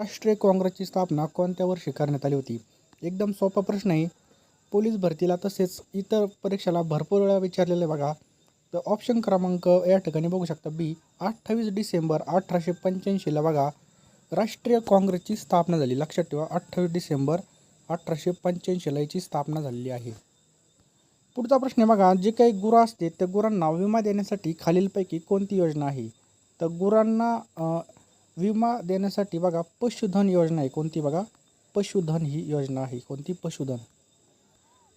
राष्ट्रीय काँग्रेसची स्थापना कोणत्या वर्षी करण्यात आली होती? एकदम सोपा प्रश्न आहे. पोलीस भरतीला तसेच इतर परीक्षेला भरपूर वेळा विचारलेले बघा. तर ऑप्शन क्रमांक या ठिकाणी बघू शकता बी अठ्ठावीस डिसेंबर अठराशे पंच्याऐंशीला बघा. राष्ट्रीय काँग्रेसची स्थापना झाली. लक्षात ठेवा अठ्ठावीस डिसेंबर अठराशे पंच्याऐंशीला याची स्थापना झालेली आहे. पुढचा प्रश्न बघा. जे काही गुरं असते त्या गुरांना विमा देण्यासाठी खालीलपैकी कोणती योजना आहे? तर गुरांना विमा देण्यासाठी बघा पशुधन योजना आहे कोणती बघा? पशुधन ही योजना आहे. कोणती? पशुधन.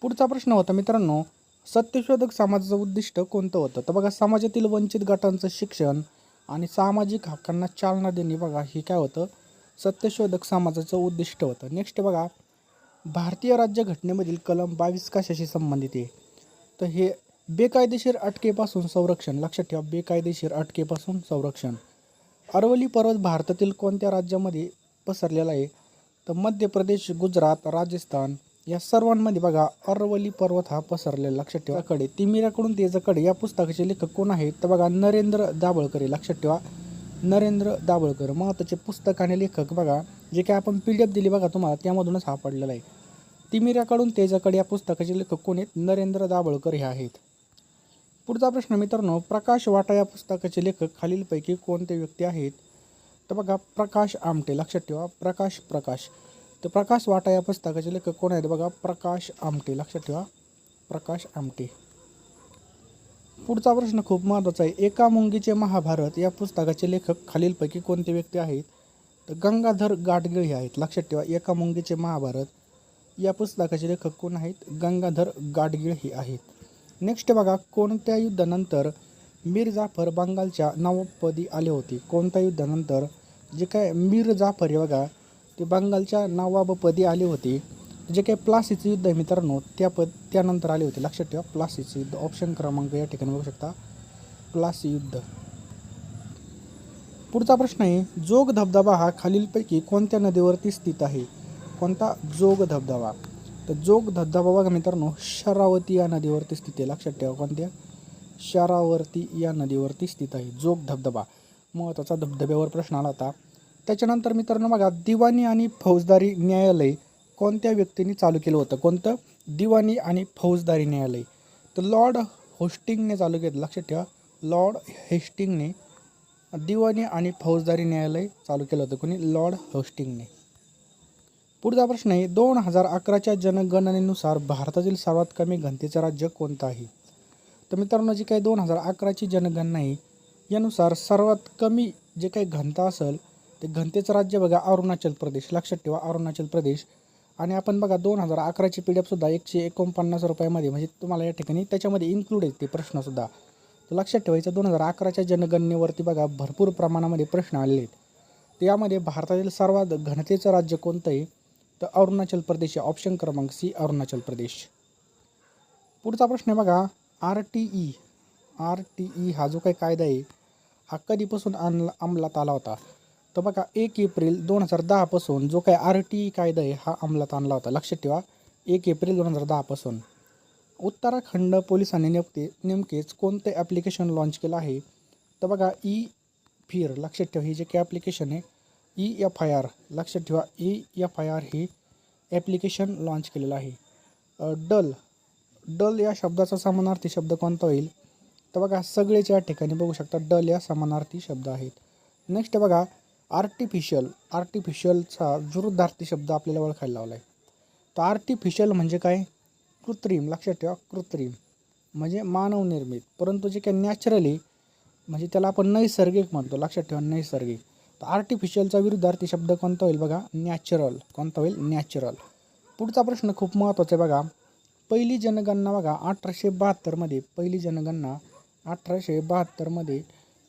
पुढचा प्रश्न होता मित्रांनो सत्यशोधक समाजाचं उद्दिष्ट कोणतं होतं? तर बघा समाजातील वंचित गटांचं शिक्षण आणि सामाजिक हक्कांना चालना देणे बघा हे काय होतं? सत्यशोधक समाजाचं उद्दिष्ट होतं. नेक्स्ट बघा भारतीय राज्यघटनेमधील कलम बावीस कशाशी संबंधित आहे? तर हे बेकायदेशीर अटकेपासून संरक्षण. लक्षात ठेवा बेकायदेशीर अटकेपासून संरक्षण. अरवली पर्वत भारतातील कोणत्या राज्यामध्ये पसरलेला आहे? तर मध्य प्रदेश गुजरात राजस्थान या सर्वांमध्ये बघा अरवली पर्वत हा पसरलेला. लक्षात ठेवा. कडे तिमिराकडून तेजाकडे या पुस्तकाचे लेखक कोण आहेत? तर बघा नरेंद्र दाभोळकर लक्षात ठेवा. नरेंद्र दाभोळकर महत्त्वाचे पुस्तक आणि लेखक बघा जे काय आपण पी डी एफ दिली बघा तुम्हाला त्यामधूनच हा पडलेला आहे. तिमिराकडून तेजाकडे या पुस्तकाचे लेखक कोण आहेत? नरेंद्र दाभोळकर हे आहेत. पुढचा प्रश्न मित्रांनो प्रकाश वाटा या पुस्तकाचे लेखक खालीलपैकी कोणते व्यक्ती आहेत? तर बघा प्रकाश आमटे लक्षात ठेवा. प्रकाश प्रकाश. तर प्रकाश वाटा या पुस्तकाचे लेखक कोण आहेत? बघा प्रकाश आमटे लक्षात ठेवा. प्रकाश आमटे. पुढचा प्रश्न खूप महत्त्वाचा आहे. एका मुंगीचे महाभारत या पुस्तकाचे लेखक खालीलपैकी कोणते व्यक्ती आहेत? तर गंगाधर गाडगिळ हे आहेत. लक्षात ठेवा एका मुंगीचे महाभारत या पुस्तकाचे लेखक कोण आहेत? गंगाधर गाडगिळ हे आहेत. नेक्स्ट बघा कोणत्या युद्धानंतर मीर जाफर बंगालच्या नवाबपदी आले होते? कोणत्या युद्धानंतर? जे काय मीर जाफर हे बघा ते बंगालच्या नवाबपदी आले होते. जे काही प्लासीचं युद्ध आहे मित्रांनो त्या पद त्यानंतर आले होते. लक्षात ठेवा प्लासीचं युद्ध. ऑप्शन क्रमांक या ठिकाणी बघू शकता. प्लासी युद्ध. पुढचा प्रश्न आहे जोग धबधबा हा खालीलपैकी कोणत्या नदीवरती स्थित आहे? कोणता जोग धबधबा तर जोग धबधबा बघा मित्रांनो शरावती या नदीवरती स्थित आहे. लक्षात ठेवा कोणत्या? शरावती या नदीवरती स्थित आहे. जोग धबधबा. महत्त्वाचा धबधब्यावर प्रश्न आला होता. त्याच्यानंतर मित्रांनो बघा दिवाणी आणि फौजदारी न्यायालय कोणत्या व्यक्तीने चालू केलं होतं? कोणतं? दिवाणी आणि फौजदारी न्यायालय. तर लॉर्ड होस्टिंगने चालू केलं. लक्षात ठेवा लॉर्ड हेस्टिंगने दिवाणी आणि फौजदारी न्यायालय चालू केलं होतं. कोणी? लॉर्ड होस्टिंगने. पुढचा प्रश्न आहे दोन हजार अकराच्या जनगणनेनुसार भारतातील सर्वात कमी घनतेचं राज्य कोणतं आहे? तर मित्रांनो जी काही दोन हजार अकराची जनगणना आहे यानुसार सर्वात कमी जे काही घनता असेल ते घनतेचं राज्य बघा अरुणाचल प्रदेश. लक्षात ठेवा अरुणाचल प्रदेश. आणि आपण बघा दोन हजार अकराची पी डी एफसुद्धा एकशे एकोणपन्नास रुपयामध्ये म्हणजे तुम्हाला या ठिकाणी त्याच्यामध्ये इन्क्लूड आहेत ते प्रश्नसुद्धा तर लक्षात ठेवायचं दोन हजार अकराच्या जनगणनेवरती बघा भरपूर प्रमाणामध्ये प्रश्न आलेले आहेत. तर यामध्ये भारतातील सर्वात घनतेचं राज्य कोणतं आहे? तर अरुणाचल प्रदेश आहे ऑप्शन क्रमांक सी अरुणाचल प्रदेश. पुढचा प्रश्न आहे बघा R T E R T E हा जो काही कायदा आहे हा कधीपासून आणला अंमलात आला होता? तर बघा एक एप्रिल दोन हजार दहापासून जो काही आर टी ई कायदा आहे हा अंमलात आणला होता. लक्षात ठेवा एक एप्रिल दोन हजार दहापासून उत्तराखंड पोलिसांनी नेमके नेमकेच कोणते ॲप्लिकेशन लॉन्च केलं आहे? तर बघा ई फिर लक्षात ठेवा ही जे काही ॲप्लिकेशन आहे ई एफ आय आर लक्षात ठेवा ई एफ आय आर हे ॲप्लिकेशन लॉन्च केलेलं आहे. डल. डल या शब्दाचा समानार्थी शब्द कोणता होईल? तर बघा सगळेच या ठिकाणी बघू शकता डल या समानार्थी शब्द आहेत. नेक्स्ट बघा आर्टिफिशियल आर्टिफिशियलचा विरुद्धार्थी शब्द आपल्याला ओळखायला लावला आहे तर आर्टिफिशियल म्हणजे काय? कृत्रिम. लक्षात ठेवा कृत्रिम. म्हणजे मानवनिर्मित. परंतु जे काही नॅचरली म्हणजे त्याला आपण नैसर्गिक म्हणतो. लक्षात ठेवा नैसर्गिक. तर आर्टिफिशियलचा विरुद्धार्थी शब्द कोणता होईल बघा? नॅचरल कोणता होईल? नॅचरल पुढचा प्रश्न खूप महत्त्वाचा आहे बघा. पहिली जनगणना बघा अठराशे बहात्तरमध्ये पहिली जनगणना अठराशे बहात्तरमध्ये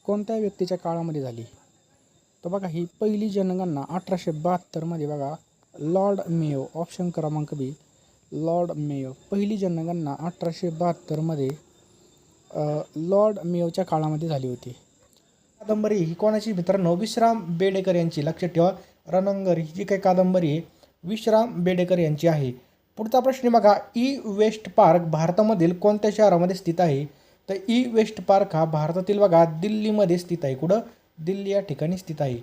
कोणत्या व्यक्तीच्या काळामध्ये झाली? तर बघा ही पहिली जनगणना अठराशे बहात्तरमध्ये बघा लॉर्ड मेयो ऑप्शन क्रमांक बी लॉर्ड मेयो पहिली जनगणना अठराशे बहात्तरमध्ये लॉर्ड मेयोच्या काळामध्ये झाली होती. कादंबरी ही कोणाची? मित्रांनो विश्राम बेडेकर यांची. लक्षात ठेवा रणंगर ही जी काही कादंबरी आहे? विश्राम बेडेकर यांची आहे. पुढचा प्रश्न बघा ई वेस्ट पार्क भारतामधील कोणत्या शहरामध्ये स्थित आहे? तर ई वेस्ट पार्क हा भारतातील बघा दिल्लीमध्ये स्थित आहे. कुठं? दिल्ली या ठिकाणी स्थित आहे.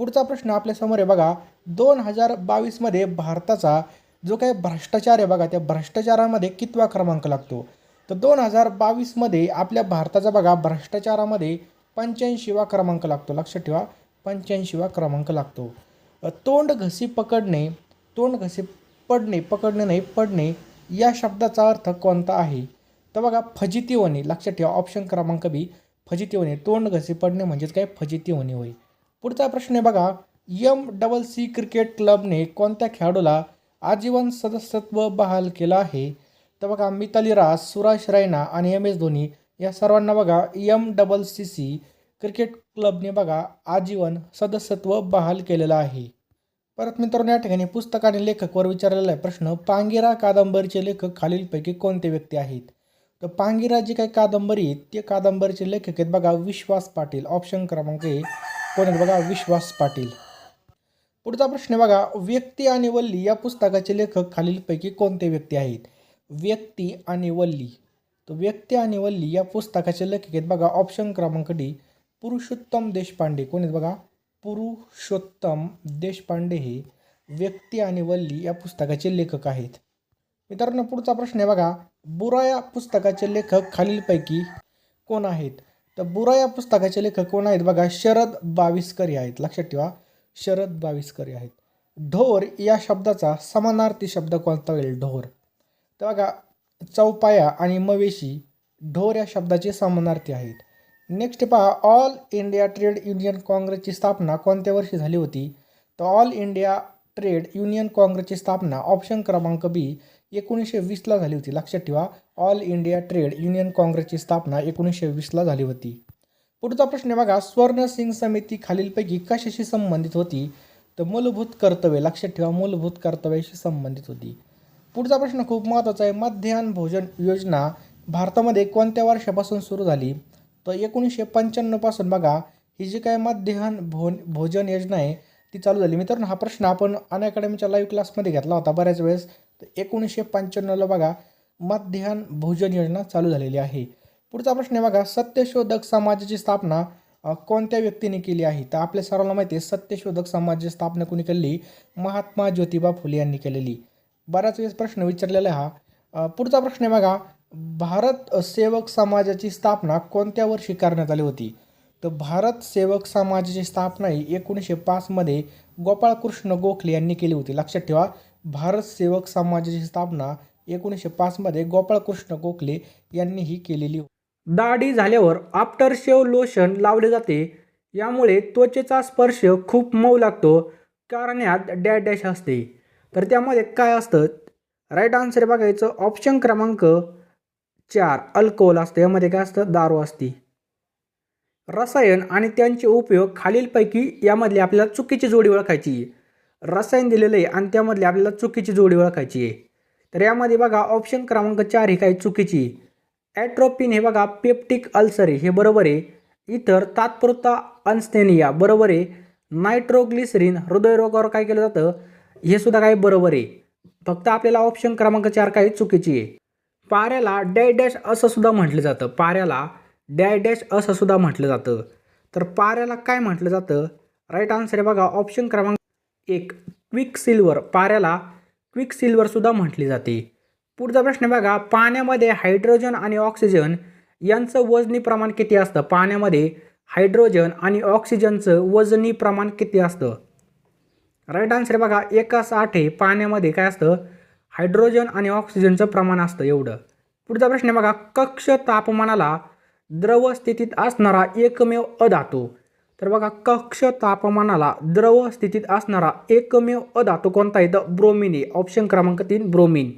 पुढचा प्रश्न आपल्यासमोर आहे बघा दोन हजार बावीसमध्ये भारताचा जो काही भ्रष्टाचार आहे बघा त्या भ्रष्टाचारामध्ये कितवा क्रमांक लागतो? तर दोन हजार बावीसमध्ये आपल्या भारताचा बघा भ्रष्टाचारामध्ये पंच्याऐंशीवा क्रमांक लागतो. लक्षात ठेवा पंच्याऐंशीवा क्रमांक लागतो. तोंड घसी पकडणे तोंड घसी पडणे पकडणे नाही पडणे या शब्दाचा अर्थ कोणता आहे? तर बघा फजिती होणे लक्षात ठेवा ऑप्शन क्रमांक बी फजिती होणे तोंड घसी पडणे म्हणजेच काय? फजिती होणे होय. पुढचा प्रश्न आहे बघा यम डबल सी क्रिकेट क्लबने कोणत्या खेळाडूला आजीवन सदस्यत्व बहाल केलं आहे? तर बघा मिताली रास सुराज रैना आणि एम एस धोनी या सर्वांना बघा M double C C cricket क्लबने बघा आजीवन सदस्यत्व बहाल केलेलं आहे. परत मित्रांनो या ठिकाणी पुस्तक आणि लेखकवर विचारलेला आहे प्रश्न पांगिरा कादंबरीचे लेखक खालीलपैकी कोणते व्यक्ती आहेत? तर पांगिरा जी काही कादंबरी आहेत ते कादंबरीचे लेखक आहेत बघा विश्वास पाटील. ऑप्शन क्रमांक ए. कोण आहेत बघा? विश्वास पाटील. पुढचा प्रश्न बघा व्यक्ती आणि वल्ली या पुस्तकाचे लेखक खालीलपैकी कोणते व्यक्ती आहेत? व्यक्ती आणि वल्ली. तर व्यक्ती आणि वल्ली या पुस्तकाचे लेखक आहेत. बघा ऑप्शन क्रमांक डी पुरुषोत्तम देशपांडे. कोण आहेत बघा? पुरुषोत्तम देशपांडे हे व्यक्ती आणि वल्ली या पुस्तकाचे लेखक आहेत. मित्रांनो पुढचा प्रश्न आहे बघा. बुरा या पुस्तकाचे लेखक खालीलपैकी कोण आहेत? तर बुरा या पुस्तकाचे लेखक कोण आहेत बघा? शरद बावीसकरी आहेत. लक्षात ठेवा शरद बावीसकरी आहेत. ढोर या शब्दाचा समानार्थी शब्द कोणता होईल? ढोर. तर बघा चौपाया आणि मवेशी ढोर या शब्दाचे समानार्थी आहेत. नेक्स्ट पहा ऑल इंडिया ट्रेड युनियन काँग्रेसची स्थापना कोणत्या वर्षी झाली होती? तर ऑल इंडिया ट्रेड युनियन काँग्रेसची स्थापना ऑप्शन क्रमांक बी एकोणीसशे वीसला झाली होती. लक्षात ठेवा ऑल इंडिया ट्रेड युनियन काँग्रेसची स्थापना एकोणीसशे वीसला झाली होती. पुढचा प्रश्न बघा स्वर्ण सिंग समिती खालीलपैकी कशाशी संबंधित होती? तर मूलभूत कर्तव्य लक्षात ठेवा मूलभूत कर्तव्याशी संबंधित होती. पुढचा प्रश्न खूप महत्त्वाचा आहे. मध्यान्ह भोजन योजना भारतामध्ये कोणत्या वर्षापासून सुरू झाली? तर एकोणीसशे पंच्याण्णवपासून बघा ही जी काय मध्यान्ह भो भोजन योजना आहे ती चालू झाली. मित्रांनो हा प्रश्न आपण अन अकॅडमीच्या लाईव्ह क्लासमध्ये घेतला होता बऱ्याच वेळेस. तर एकोणीसशे पंच्याण्णवला बघा मध्यान्ह भोजन योजना चालू झालेली आहे. पुढचा प्रश्न आहे बघा सत्यशोधक समाजाची स्थापना कोणत्या व्यक्तीने केली आहे? तर आपल्या सर्वांना माहिती आहे सत्यशोधक समाजाची स्थापना कोणी केली? महात्मा ज्योतिबा फुले यांनी केलेली. बऱ्याच वेळेस प्रश्न विचारलेला हा. पुढचा प्रश्न आहे बघा भारत सेवक समाजाची स्थापना कोणत्या वर्षी करण्यात आली होती? तर भारत सेवक समाजाची स्थापना ही एकोणीसशे पाचमध्ये गोपाळकृष्ण गोखले यांनी केली होती. लक्षात ठेवा भारत सेवक समाजाची स्थापना एकोणीसशे पाचमध्ये गोपाळकृष्ण गोखले यांनी ही केलेली होती. दाढी झाल्यावर आफ्टर शेव लोशन लावले जाते. यामुळे त्वचेचा स्पर्श खूप मऊ लागतो. कारण यात डॅश असते. तर त्यामध्ये काय असतं? राईट आन्सर बघायचं ऑप्शन क्रमांक चार अल्कोहोल असतं. यामध्ये काय असतं? दारू असते. रसायन आणि त्यांचे उपयोग खालीलपैकी यामधली आपल्याला चुकीची जोडी ओळखायची आहे. रसायन दिलेलं आहे आणि त्यामधली आपल्याला चुकीची जोडी ओळखायची आहे. तर यामध्ये बघा ऑप्शन क्रमांक चार ही काही चुकीची ॲट्रोपिन हे बघा पेप्टिक अल्सर हे बरोबर आहे. इतर तात्पुरता अनस्थेनिया बरोबर आहे. नायट्रोग्लिसरीन हृदयरोगावर काय केलं जातं? हे सुद्धा काही बरोबर आहे. फक्त आपल्याला ऑप्शन क्रमांक चार काही चुकीची आहे. पाऱ्याला डॅश डॅश असं सुद्धा म्हटलं जातं. पाऱ्याला डॅश डॅश असं सुद्धा म्हटलं जातं. तर पाऱ्याला काय म्हटलं जातं? राईट आन्सर आहे बघा ऑप्शन क्रमांक एक क्विक सिल्वर पाऱ्याला क्विक सिल्वरसुद्धा म्हटली जाते. पुढचा प्रश्न बघा पाण्यामध्ये हायड्रोजन आणि ऑक्सिजन यांचं वजनी प्रमाण किती असतं? पाण्यामध्ये हायड्रोजन आणि ऑक्सिजनचं वजनी प्रमाण किती असतं? राईट आन्सर आहे बघा एका साठे पाण्यामध्ये काय असतं? हायड्रोजन आणि ऑक्सिजनचं प्रमाण असतं एवढं. पुढचा प्रश्न आहे बघा कक्ष तापमानाला द्रव स्थितीत असणारा एकमेव अधातू. तर बघा कक्ष तापमानाला द्रव स्थितीत असणारा एकमेव अधातू कोणता आहे? तर ब्रोमिन आहे. ऑप्शन क्रमांक तीन ब्रोमिन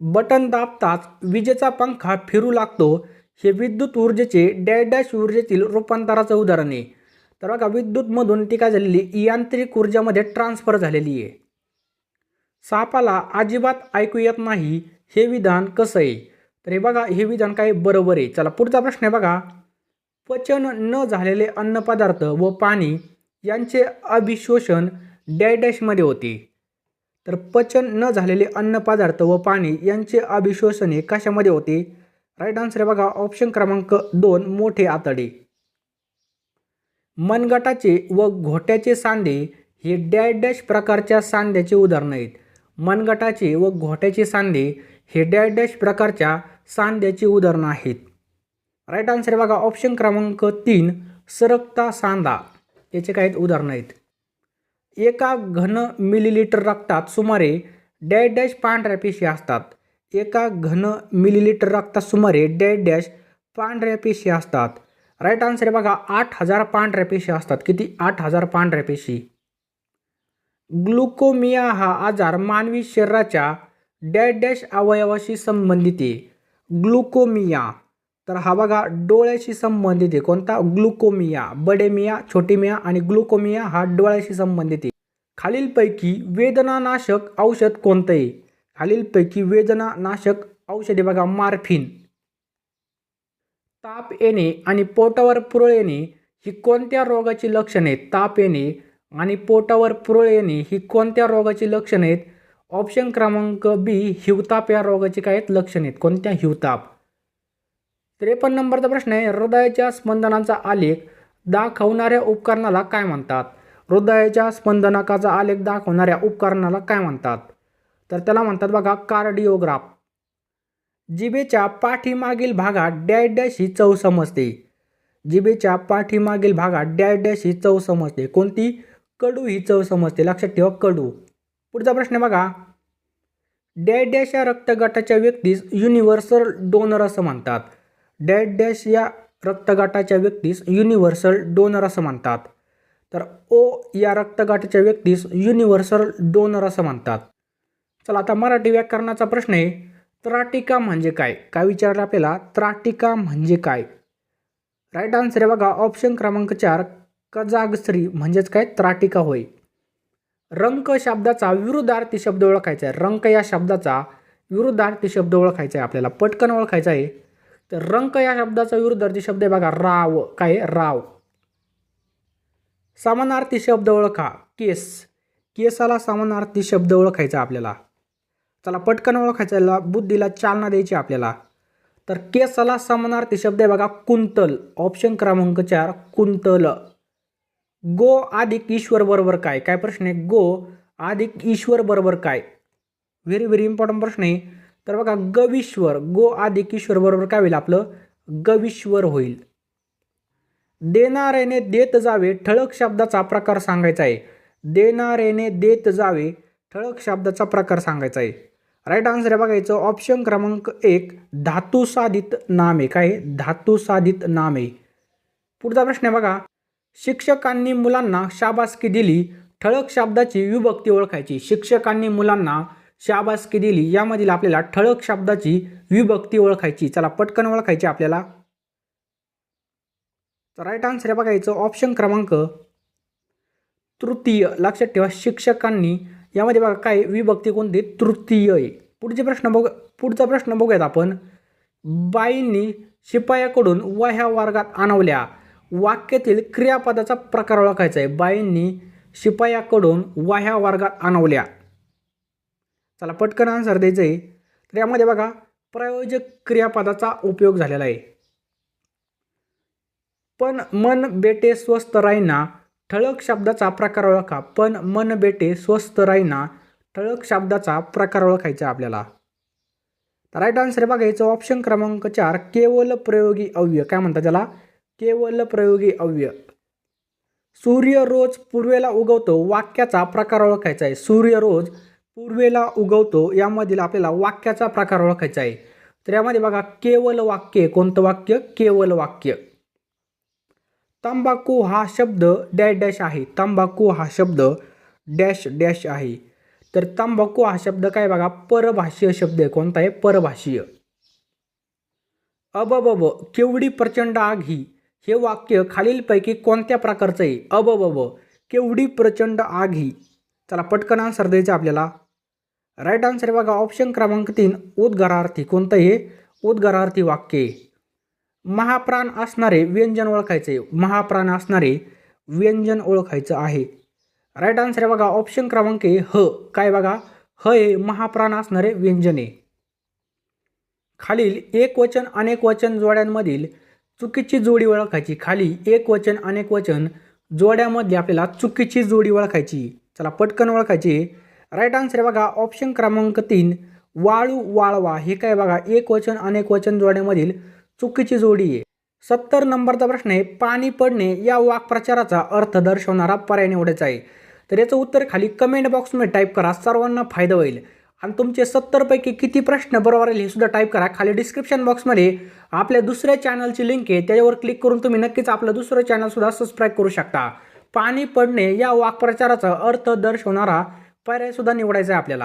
बटन दाबताच विजेचा पंखा फिरू लागतो. हे विद्युत ऊर्जेचे डॅश ऊर्जेतील रूपांतराचं उदाहरण आहे. तर बघा विद्युतमधून ती काय झालेली यांत्रिक ऊर्जामध्ये ट्रान्सफर झालेली आहे. सापाला अजिबात ऐकू येत नाही हे विधान कसं आहे? तर हे बघा हे विधान काय बरोबर आहे? चला पुढचा प्रश्न आहे बघा. पचन न झालेले अन्नपदार्थ व पाणी यांचे अभिशोषण डॅडॅशमध्ये होते. तर पचन न झालेले अन्नपदार्थ व पाणी यांचे अभिशोषणे हे कशामध्ये होते? राईट आन्सर आहे बघा ऑप्शन क्रमांक दोन मोठे आतडे. मनगटाचे व घोट्याचे सांधे हे डॅश डॅश प्रकारच्या सांध्याचे उदाहरणं आहेत. मनगटाचे व घोट्याचे सांधे हे डॅश डॅश प्रकारच्या सांध्याची उदाहरणं आहेत. राईट आन्सर बघा ऑप्शन क्रमांक तीन सरकता सांधा याचे काही उदाहरणं आहेत. एका घन मिलीलिटर रक्तात सुमारे डॅश डॅश पांढऱ्या पेशी असतात. एका घन मिलीलिटर रक्तात सुमारे डॅश डॅश पांढऱ्या पेशी असतात. राईट आन्सर आहे बघा आठ हजार पांढऱ्या पेशी असतात. किती? आठ हजार पांढऱ्या पेशी. ग्लुकोमिया हा आजार मानवी शरीराच्या डॅश डॅश अवयवाशी संबंधित आहे. ग्लुकोमिया. तर हा बघा डोळ्याशी संबंधित आहे. कोणता? ग्लुकोमिया. बडेमिया छोटीमिया आणि ग्लुकोमिया हा डोळ्याशी संबंधित आहे. खालीलपैकी वेदनानाशक औषध कोणतं आहे? खालीलपैकी वेदनानाशक औषधे बघा मार्फिन. ताप येणे आणि पोटावर पुरळ येणे ही कोणत्या रोगाची लक्षणे? आहेत ताप येणे आणि पोटावर पुरळ येणे ही कोणत्या रोगाची लक्षणे आहेत? ऑप्शन क्रमांक बी हिवताप या रोगाची काय आहेत? लक्षणे आहेत. कोणत्या? हिवताप. त्रेपन्न नंबरचा प्रश्न आहे. हृदयाच्या स्पंदनाचा आलेख दाखवणाऱ्या उपकरणाला काय म्हणतात? हृदयाच्या स्पंदनाकाचा आलेख दाखवणाऱ्या उपकरणाला काय म्हणतात? तर त्याला म्हणतात बघा कार्डिओग्राफ. जिबेच्या पाठीमागील भागात डॅश डॅश ही चव समजते. जिबेच्या पाठीमागील भागात डॅश डॅश ही चव समजते. कोणती? कडू ही चव समजते. लक्षात ठेवा कडू. पुढचा प्रश्न बघा. डॅश डॅश या रक्तगटाच्या व्यक्तीस युनिव्हर्सल डोनर असं म्हणतात. डॅश डॅश या रक्तगटाच्या व्यक्तीस युनिव्हर्सल डोनर असं म्हणतात. तर ओ या रक्तगटाच्या व्यक्तीस युनिव्हर्सल डोनर असं म्हणतात. चला आता मराठी व्याकरणाचा प्रश्न आहे. त्राटिका म्हणजे काय? काय विचारलं आपल्याला? त्राटिका म्हणजे काय? राईट आन्सर आहे बघा ऑप्शन क्रमांक चार कजागश्री म्हणजेच काय? त्राटिका होय. रंक शब्दाचा विरुद्धार्थी शब्द ओळखायचा आहे. रंक या शब्दाचा विरुद्धार्थी शब्द ओळखायचा आहे आपल्याला. पटकन ओळखायचा आहे. तर रंक या शब्दाचा विरुद्धार्थी शब्द आहे बघा राव. काय? राव. समानार्थी शब्द ओळखा. केस. केसाला समानार्थी शब्द ओळखायचा आपल्याला. चला पटकन ओळखायचा बुद्धीला चालना द्यायची आपल्याला. तर केसाला समानार्थी शब्द आहे बघा कुंतल. ऑप्शन क्रमांक चार कुंतल. गो अधिक ईश्वर बरोबर काय? काय प्रश्न आहे? गो अधिक ईश्वर बरोबर काय? व्हेरी व्हेरी इम्पॉर्टंट प्रश्न आहे. तर बघा गविश्वर. गो अधिक ईश्वर बरोबर काय होईल आपलं? गविश्वर होईल. देणाऱ्याने देत जावे ठळक शब्दाचा प्रकार सांगायचा आहे. देणाऱ्याने देत जावे ठळक शब्दाचा प्रकार सांगायचा आहे. राईट आन्सर आहे बघायचं ऑप्शन क्रमांक एक धातू साधित नाम. आहे काय? धातुसाधित धातू साधित नाम. आहे पुढचा प्रश्न आहे बघा शिक्षकांनी मुलांना शाबासकी दिली ठळक शब्दाची विभक्ती ओळखायची. शिक्षकांनी मुलांना शाबासकी दिली यामधील आपल्याला ठळक शब्दाची विभक्ती ओळखायची. चला पटकन ओळखायची आपल्याला. तर राईट आन्सर आहे बघायचं ऑप्शन क्रमांक तृतीय. लक्षात ठेवा शिक्षकांनी यामध्ये बघा काय विभक्ती कोणती तृतीय आहे. पुढचे प्रश्न बघ पुढचा प्रश्न बघूयात आपण. बाईंनी शिपायाकडून वह्या वर्गात आणवल्या. वाक्यातील क्रियापदाचा प्रकार ओळखायचा आहे. बाईंनी शिपायाकडून वह्या वर्गात आणवल्या. चला पटकन आन्सर द्यायचं आहे. तर यामध्ये बघा प्रायोजक क्रियापदाचा उपयोग झालेला आहे. पण मन बेटे स्वस्त राहीना ठळक शब्दाचा प्रकार ओळखा पण मन बेटे स्वस्त राहीना ठळक शब्दाचा प्रकार ओळखायचा आपल्याला. राईट आन्सर बघायचं ऑप्शन क्रमांक चार केवल प्रयोगी अव्यय. काय म्हणतात त्याला? केवल प्रयोगी अव्यय. सूर्य रोज पूर्वेला उगवतो वाक्याचा प्रकार ओळखायचा आहे. सूर्य रोज पूर्वेला उगवतो यामधील आपल्याला वाक्याचा प्रकार ओळखायचा आहे. तर यामध्ये बघा केवल वाक्य कोणतं वाक्य? केवल वाक्य. तंबाखू हा शब्द डॅश डॅश आहे. तंबाखू हा शब्द डॅश डॅश आहे. तर तंबाखू हा शब्द काय बघा? परभाषीय शब्द आहे. कोणता आहे? परभाषीय. अबबब केवढी प्रचंड आग ही. हे वाक्य खालीलपैकी कोणत्या प्रकारचं आहे? अबबब केवढी प्रचंड आग ही. चला पटकन आन्सर द्यायचं आपल्याला. राईट आन्सर बघा. ऑप्शन क्रमांक तीन उद्गारार्थी. कोणतं हे? उद्गारार्थी वाक्य आहे. महाप्राण असणारे व्यंजन ओळखायचे. महाप्राण असणारे व्यंजन ओळखायचं आहे. राईट आन्सर आहे बघा ऑप्शन क्रमांक आहे ह. काय बघा? ह हे महाप्राण असणारे व्यंजन आहे. खालील एक वचन अनेक वचन जोड्यांमधील चुकीची जोडी ओळखायची. खाली एक वचन अनेक वचन जोड्यामधली आपल्याला चुकीची जोडी ओळखायची. चला पटकन ओळखायची. राईट आन्सर आहे बघा ऑप्शन क्रमांक तीन वाळू वाळवा. हे काय बघा? एक वचन अनेक वचन जोड्यामधील चुकीची जोडी आहे. सत्तर नंबरचा प्रश्न आहे पाणी पडणे या वाक्प्रचाराचा अर्थ दर्शवणारा पर्याय निवडायचा आहे. तर याचं उत्तर खाली कमेंट बॉक्समध्ये टाईप करा सर्वांना फायदा होईल. आणि तुमचे सत्तरपैकी किती प्रश्न बरोबर आले हे सुद्धा टाईप करा. खाली डिस्क्रिप्शन बॉक्समध्ये आपल्या दुसऱ्या चॅनलची लिंक आहे त्याच्यावर क्लिक करून तुम्ही नक्कीच आपलं दुसरं चॅनल सुद्धा सबस्क्राईब करू शकता. पाणी पडणे या वाक्प्रचाराचा अर्थ दर्शवणारा पर्याय सुद्धा निवडायचा आहे आपल्याला.